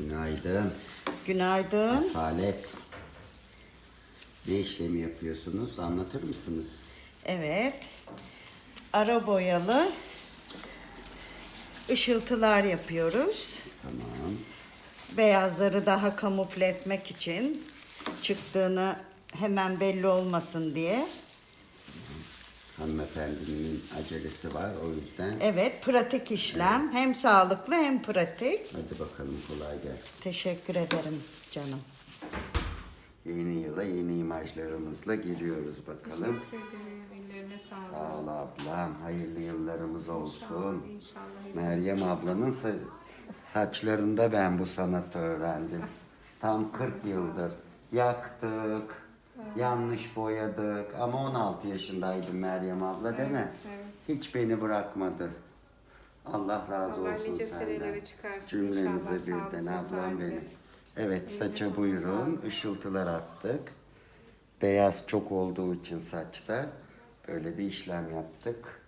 Günaydın. Günaydın. Asalet. Ne işlemi yapıyorsunuz? Anlatır mısınız? Evet. Ara boyalı ışıltılar yapıyoruz. Tamam. Beyazları daha kamufle etmek için çıktığını hemen belli olmasın diye. Hanımefendinin acelesi var o yüzden. Evet, pratik işlem. Hem sağlıklı hem pratik. Hadi bakalım kolay gelsin. Teşekkür ederim canım. Yeni yıla yeni imajlarımızla giriyoruz bakalım. Teşekkür ederim. Ellerine sağlık. Sağ ol ablam. Hayırlı yıllarımız olsun. İnşallah, inşallah. Meryem ablanın sa- saçlarında ben bu sanatı öğrendim. Tam 40 yıldır yaktık, yanlış boyadık ama 16 yaşındaydım Meryem abla değil mi? evet. Hiç beni bırakmadı. Allah razı Allah olsun nice senden. senelere çıkarsın Cümlenize inşallah, birden sağlıkla, ablam sağlıkla. benim. Evet saça buyurun. Işıltılar attık. Beyaz çok olduğu için saçta böyle bir işlem yaptık.